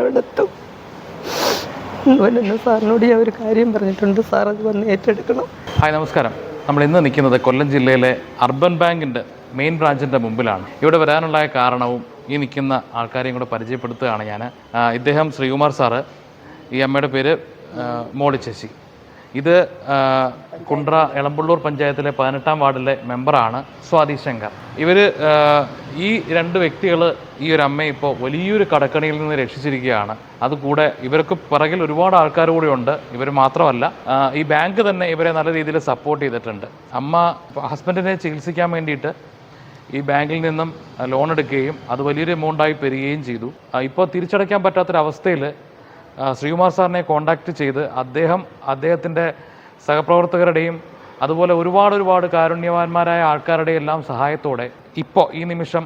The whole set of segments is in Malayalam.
അവിടെ അതുപോലെ തന്നെ സാറിനോട് ഞാൻ ഒരു കാര്യം പറഞ്ഞിട്ടുണ്ട്. സാർ അത് വന്ന് ഏറ്റെടുക്കണം. ഹായ് നമസ്കാരം. നമ്മൾ ഇന്ന് നിൽക്കുന്നത് കൊല്ലം ജില്ലയിലെ അർബൻ ബാങ്കിന്റെ മെയിൻ ബ്രാഞ്ചിന്റെ മുമ്പിലാണ്. ഇവിടെ വരാനുള്ള കാരണവും ഈ നിൽക്കുന്ന ആൾക്കാരെയും കൂടെ പരിചയപ്പെടുത്തുകയാണ് ഞാൻ ഇദ്ദേഹം ശ്രീകുമാർ സാറ്. ഈ അമ്മയുടെ പേര് മോളി ചേച്ചി ഇത് കുണ്ട്ര എളമ്പുള്ളൂർ പഞ്ചായത്തിലെ പതിനെട്ടാം വാർഡിലെ മെമ്പറാണ് സ്വാതി ശങ്കർ. ഇവർ ഈ രണ്ട് വ്യക്തികൾ ഈ ഒരു അമ്മയെ ഇപ്പോൾ വലിയൊരു കടക്കണിയിൽ നിന്ന് രക്ഷിച്ചിരിക്കുകയാണ്. അതുകൂടെ ഇവർക്ക് പിറകിൽ ഒരുപാട് ആൾക്കാർ കൂടി ഉണ്ട്. ഇവർ മാത്രമല്ല ഈ ബാങ്ക് തന്നെ ഇവരെ നല്ല രീതിയിൽ സപ്പോർട്ട് ചെയ്തിട്ടുണ്ട്. അമ്മ ഹസ്ബൻഡിനെ ചികിത്സിക്കാൻ വേണ്ടിയിട്ട് ഈ ബാങ്കിൽ നിന്നും ലോൺ എടുക്കുകയും അത് വലിയൊരു എമൗണ്ടായി പെരുകയും ചെയ്തു. ഇപ്പോൾ തിരിച്ചടയ്ക്കാൻ പറ്റാത്തൊരവസ്ഥയിൽ ശ്രീകുമാർ സാറിനെ കോണ്ടാക്ട് ചെയ്ത് അദ്ദേഹം അദ്ദേഹത്തിന്റെ സഹപ്രവർത്തകരുടെയും അതുപോലെ ഒരുപാട് ഒരുപാട് കാരുണ്യവാന്മാരായ ആൾക്കാരുടെയും എല്ലാം സഹായത്തോടെ ഇപ്പോൾ ഈ നിമിഷം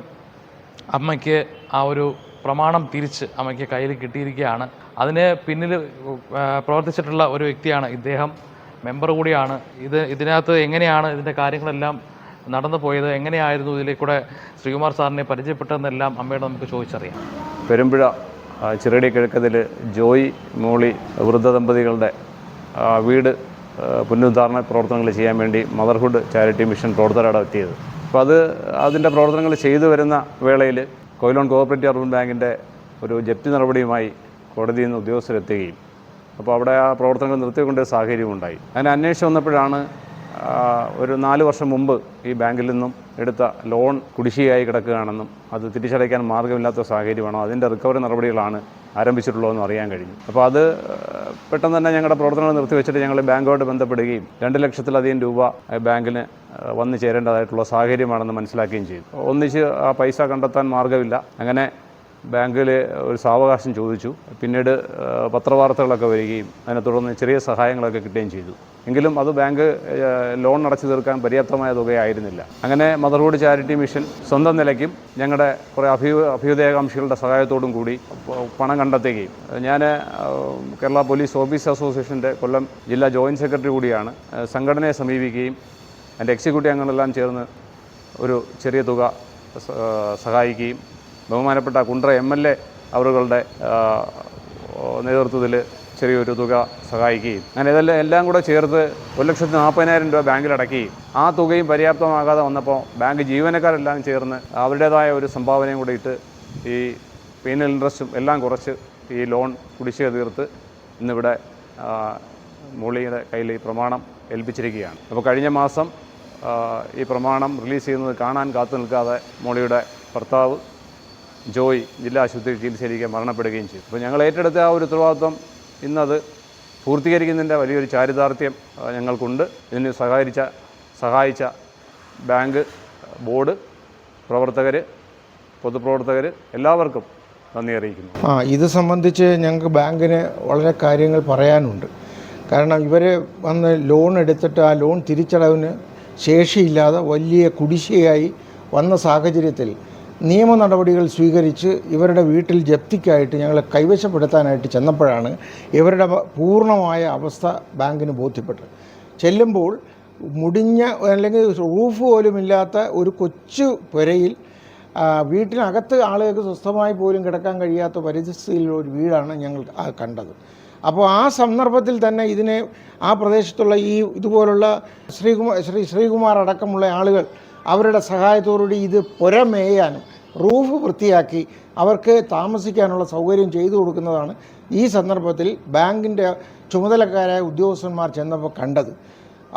അമ്മയ്ക്ക് ആ ഒരു പ്രമാണം തിരിച്ച് അമ്മയ്ക്ക് കയ്യിൽ കിട്ടിയിരിക്കുകയാണ്. അതിന് പിന്നിൽ പ്രവർത്തിച്ചിട്ടുള്ള ഒരു വ്യക്തിയാണ് ഇദ്ദേഹം. മെമ്പർ കൂടിയാണ്. ഇത് ഇതിനകത്ത് എങ്ങനെയാണ് ഇതിന്റെ കാര്യങ്ങളെല്ലാം നടന്നു പോയത്? എങ്ങനെയായിരുന്നു ഇതിലേക്കൂടെ ശ്രീകുമാർ സാറിനെ പരിചയപ്പെട്ടതെന്നെല്ലാം അമ്മയോട് നമുക്ക് ചോദിച്ചറിയാം. പെരുമ്പുഴ ചിറടി കിഴക്കതിൽ ജോയി മോളി വൃദ്ധ ദമ്പതികളുടെ വീട് പുനരുദ്ധാരണ പ്രവർത്തനങ്ങൾ ചെയ്യാൻ വേണ്ടി മദർഹുഡ് ചാരിറ്റി മിഷൻ പ്രവർത്തകരവിടെ എത്തിയത്. അപ്പോൾ അത് അതിന്റെ പ്രവർത്തനങ്ങൾ ചെയ്തു വരുന്ന വേളയിൽ കൊയിലോൺ കോഓപ്പറേറ്റീവ് അർബൻ ബാങ്കിന്റെ ഒരു ജപ്തി നടപടിയുമായി കോടതിയിൽ നിന്ന് ഉദ്യോഗസ്ഥരെത്തുകയും. അപ്പോൾ അവിടെ ആ പ്രവർത്തനങ്ങൾ നിർത്തിക്കൊണ്ട സാഹചര്യം ഉണ്ടായി അതിന് അന്വേഷിച്ച് വന്നപ്പോഴാണ് ഒരു നാല് വർഷം മുമ്പ് ഈ ബാങ്കിൽ നിന്നും എടുത്ത ലോൺ കുടിശ്ശികയായി കിടക്കുകയാണെന്നും അത് തിരിച്ചടയ്ക്കാൻ മാർഗമില്ലാത്ത സാഹചര്യമാണോ അതിന്റെ റിക്കവറി നടപടികളാണ് ആരംഭിച്ചിട്ടുള്ളതെന്ന് അറിയാൻ കഴിഞ്ഞു. അപ്പോൾ അത് പെട്ടെന്ന് തന്നെ ഞങ്ങളുടെ പ്രവർത്തനങ്ങൾ നിർത്തിവെച്ചിട്ട് ഞങ്ങൾ ബാങ്കുമായിട്ട് ബന്ധപ്പെടുകയും രണ്ട് ലക്ഷത്തിലധികം രൂപ ബാങ്കിന് വന്നു ചേരേണ്ടതായിട്ടുള്ള സാഹചര്യമാണെന്ന് മനസ്സിലാക്കുകയും ചെയ്തു. ഒന്നിച്ച് ആ പൈസ കണ്ടെത്താൻ മാർഗമില്ല. അങ്ങനെ ബാങ്കിൽ ഒരു സാവകാശം ചോദിച്ചു. പിന്നീട് പത്രവാർത്തകളൊക്കെ വരികയും അതിനെ തുടർന്ന് ചെറിയ സഹായങ്ങളൊക്കെ കിട്ടുകയും ചെയ്തു. എങ്കിലും അത് ബാങ്ക് ലോൺ അടച്ചു തീർക്കാൻ പര്യാപ്തമായ തുകയായിരുന്നില്ല. അങ്ങനെ മദർഹുഡ് ചാരിറ്റി മിഷൻ സ്വന്തം നിലയ്ക്കും ഞങ്ങളുടെ കുറേ അഭ്യു അഭ്യുദയകാംക്ഷികളുടെ സഹായത്തോടും കൂടി പണം കണ്ടെത്തുകയും ഞാൻ കേരള പോലീസ് ഓഫീസ് അസോസിയേഷന്റെ കൊല്ലം ജില്ലാ ജോയിന്റ് സെക്രട്ടറി കൂടിയാണ് സംഘടനയെ സമീപിക്കുകയും എന്റെ എക്സിക്യൂട്ടീവ് അംഗങ്ങളെല്ലാം ചേർന്ന് ഒരു ചെറിയ തുക സഹായിക്കുകയും ബഹുമാനപ്പെട്ട കുണ്ട്ര എം എൽ എ അവറുകളുടെ നേതൃത്വത്തിൽ ചെറിയൊരു തുക സഹായിക്കുകയും. അങ്ങനെ ഇതെല്ലാം എല്ലാം കൂടെ ചേർത്ത് ഒരു ലക്ഷത്തി നാൽപ്പതിനായിരം രൂപ ബാങ്കിൽ അടക്കുകയും ആ തുകയും പര്യാപ്തമാകാതെ വന്നപ്പോൾ ബാങ്ക് ജീവനക്കാരെല്ലാം ചേർന്ന് അവരുടേതായ ഒരു സംഭാവനയും കൂടെ ഇട്ട് ഈ പീനൽ ഇൻട്രസ്റ്റും എല്ലാം കുറച്ച് ഈ ലോൺ കുടിശ്ശിക തീർത്ത് ഇന്നിവിടെ മോളിയുടെ കയ്യിൽ ഈ പ്രമാണം ഏൽപ്പിച്ചിരിക്കുകയാണ്. അപ്പോൾ കഴിഞ്ഞ മാസം ഈ പ്രമാണം റിലീസ് ചെയ്യുന്നത് കാണാൻ കാത്തു നിൽക്കാതെ മോളിയുടെ ഭർത്താവ് ജോയ് ജില്ലാ ആശുപത്രിയിൽ ചികിത്സയിലേക്ക് മരണപ്പെടുകയും ചെയ്തു. അപ്പോൾ ഞങ്ങൾ ഏറ്റെടുത്ത ആ ഒരു ഉത്തരവാദിത്വം ഇന്നത് പൂർത്തീകരിക്കുന്നതിന്റെ വലിയൊരു ചാരിതാർത്ഥ്യം ഞങ്ങൾക്കുണ്ട്. ഇതിന് സഹകരിച്ച സഹായിച്ച ബാങ്ക് ബോർഡ് പ്രവർത്തകർ പൊതുപ്രവർത്തകർ എല്ലാവർക്കും നന്ദി അറിയിക്കുന്നു. ആ ഇത് സംബന്ധിച്ച് ഞങ്ങൾക്ക് ബാങ്കിന് വളരെ കാര്യങ്ങൾ പറയാനുണ്ട്. കാരണം ഇവർ വന്ന് ലോൺ എടുത്തിട്ട് ആ ലോൺ തിരിച്ചടവിന് ശേഷിയില്ലാതെ വലിയ കുടിശ്ശികയായി വന്ന സാഹചര്യത്തിൽ നിയമ നടപടികൾ സ്വീകരിച്ച് ഇവരുടെ വീട്ടിൽ ജപ്തിക്കായിട്ട് ഞങ്ങളെ കൈവശപ്പെടുത്താനായിട്ട് ചെന്നപ്പോഴാണ് ഇവരുടെ പൂർണമായ അവസ്ഥ ബാങ്കിന് ബോധ്യപ്പെട്ടത്. ചെല്ലുമ്പോൾ മുടിഞ്ഞ അല്ലെങ്കിൽ റൂഫ് പോലും ഇല്ലാത്ത ഒരു കൊച്ചു പുരയിൽ വീട്ടിനകത്ത് ആളുകൾക്ക് സ്വസ്ഥമായി പോലും കിടക്കാൻ കഴിയാത്ത പരിസ്ഥിതിയിലുള്ള ഒരു വീടാണ് ഞങ്ങൾ കണ്ടത്. അപ്പോൾ ആ സന്ദർഭത്തിൽ തന്നെ ഇതിനെ ആ പ്രദേശത്തുള്ള ഈ ഇതുപോലുള്ള ശ്രീകുമാർ ശ്രീ ശ്രീകുമാർ അടക്കമുള്ള ആളുകൾ അവരുടെ സഹായത്തോടുകൂടി ഇത് പുരമേയാനും റൂഫ് വൃത്തിയാക്കി അവർക്ക് താമസിക്കാനുള്ള സൗകര്യം ചെയ്തു കൊടുക്കുന്നതാണ് ഈ സന്ദർഭത്തിൽ ബാങ്കിന്റെ ചുമതലക്കാരായ ഉദ്യോഗസ്ഥന്മാർ ചെന്നപ്പോൾ കണ്ടത്.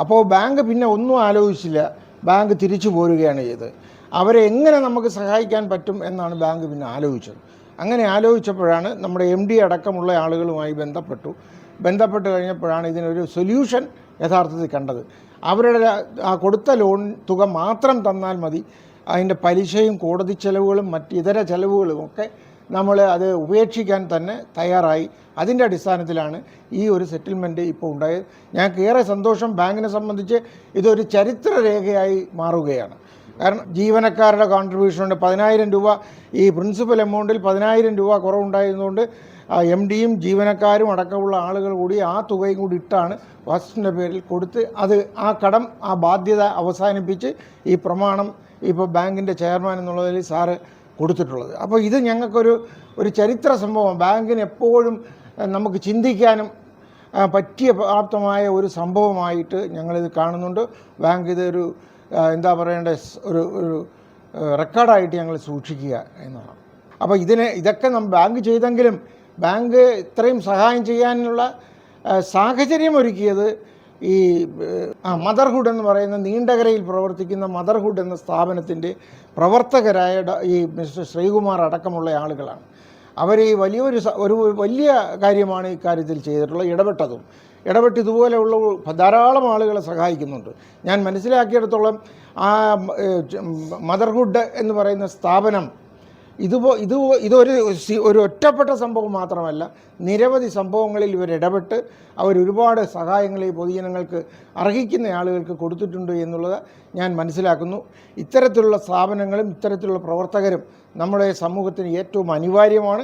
അപ്പോൾ ബാങ്ക് പിന്നെ ഒന്നും ആലോചിച്ചില്ല. ബാങ്ക് തിരിച്ചു പോരുകയാണ് ചെയ്തത്. അവരെ എങ്ങനെ നമുക്ക് സഹായിക്കാൻ പറ്റും എന്നാണ് ബാങ്ക് പിന്നെ ആലോചിച്ചത്. അങ്ങനെ ആലോചിച്ചപ്പോഴാണ് നമ്മുടെ എം ഡി അടക്കമുള്ള ആളുകളുമായി ബന്ധപ്പെട്ടു. ബന്ധപ്പെട്ട് കഴിഞ്ഞപ്പോഴാണ് ഇതിനൊരു സൊല്യൂഷൻ യഥാർത്ഥത്തിൽ കണ്ടത്. അവരുടെ കൊടുത്ത ലോൺ തുക മാത്രം തന്നാൽ മതി. അതിന്റെ പലിശയും കോടതി ചെലവുകളും മറ്റ് ഇതര ചെലവുകളും ഒക്കെ നമ്മൾ അത് ഉപേക്ഷിക്കാൻ തന്നെ തയ്യാറായി. അതിന്റെ അടിസ്ഥാനത്തിലാണ് ഈ ഒരു സെറ്റിൽമെന്റ് ഇപ്പോൾ ഉണ്ടായത്. ഞങ്ങൾക്ക് ഏറെ സന്തോഷം. ബാങ്കിനെ സംബന്ധിച്ച് ഇതൊരു ചരിത്ര രേഖയായി മാറുകയാണ്. കാരണം ജീവനക്കാരുടെ കോൺട്രിബ്യൂഷൻ ഉണ്ട്. പതിനായിരം രൂപ ഈ പ്രിൻസിപ്പൽ എമൗണ്ടിൽ പതിനായിരം രൂപ കുറവുണ്ടായിരുന്നുകൊണ്ട് എം ഡിയും ജീവനക്കാരും അടക്കമുള്ള ആളുകൾ കൂടി ആ തുകയും കൂടി ഇട്ടാണ് വസ്തുവിന്റെ പേരിൽ കൊടുത്ത് അത് ആ കടം ആ ബാധ്യത അവസാനിപ്പിച്ച് ഈ പ്രമാണം ഇപ്പോൾ ബാങ്കിന്റെ ചെയർമാൻ എന്നുള്ളതിൽ സാറ് കൊടുത്തിട്ടുള്ളത്. അപ്പോൾ ഇത് ഞങ്ങൾക്കൊരു ഒരു ചരിത്ര സംഭവം ബാങ്കിന് എപ്പോഴും നമുക്ക് ചിന്തിക്കാനും പറ്റിയ പ്രാപ്തമായ ഒരു സംഭവമായിട്ട് ഞങ്ങളിത് കാണുന്നുണ്ട്. ബാങ്ക് ഇതൊരു എന്താ പറയേണ്ട ഒരു ഒരു റെക്കോർഡായിട്ട് ഞങ്ങൾ സൂക്ഷിക്കുക എന്നതാണ് അപ്പോൾ ഇതിനെ ഇതൊക്കെ നമ്മൾ ബാങ്ക് ചെയ്തെങ്കിലും ബാങ്ക് ഇത്രയും സഹായം ചെയ്യാനുള്ള സാഹചര്യം ഒരുക്കിയത് ഈ മദർഹുഡ് എന്ന് പറയുന്ന നീണ്ടകരയിൽ പ്രവർത്തിക്കുന്ന മദർഹുഡ് എന്ന സ്ഥാപനത്തിന്റെ പ്രവർത്തകരായ ഈ മിസ്റ്റർ ശ്രീകുമാർ അടക്കമുള്ള ആളുകളാണ്. അവർ ഈ വലിയൊരു ഒരു വലിയ കാര്യമാണ് ഈ കാര്യത്തിൽ ചെയ്തിട്ടുള്ളത് ഇടപെട്ടതും. ഇടപെട്ട് ഇതുപോലെയുള്ള ധാരാളം ആളുകളെ സഹായിക്കുന്നുണ്ട്. ഞാൻ മനസ്സിലാക്കിയിടത്തോളം ആ മദർഹുഡ് എന്ന് പറയുന്ന സ്ഥാപനം ഇതുപോ ഇത് ഇതൊരു ഒരു ഒറ്റപ്പെട്ട സംഭവം മാത്രമല്ല നിരവധി സംഭവങ്ങളിൽ ഇവർ ഇടപെട്ട് അവർ ഒരുപാട് സഹായങ്ങൾ ഈ പൊതുജനങ്ങൾക്ക് അർഹിക്കുന്ന ആളുകൾക്ക് കൊടുത്തിട്ടുണ്ട് എന്നുള്ളത് ഞാൻ മനസ്സിലാക്കുന്നു. ഇത്തരത്തിലുള്ള സ്ഥാപനങ്ങളും ഇത്തരത്തിലുള്ള പ്രവർത്തകരും നമ്മുടെ സമൂഹത്തിന് ഏറ്റവും അനിവാര്യമാണ്.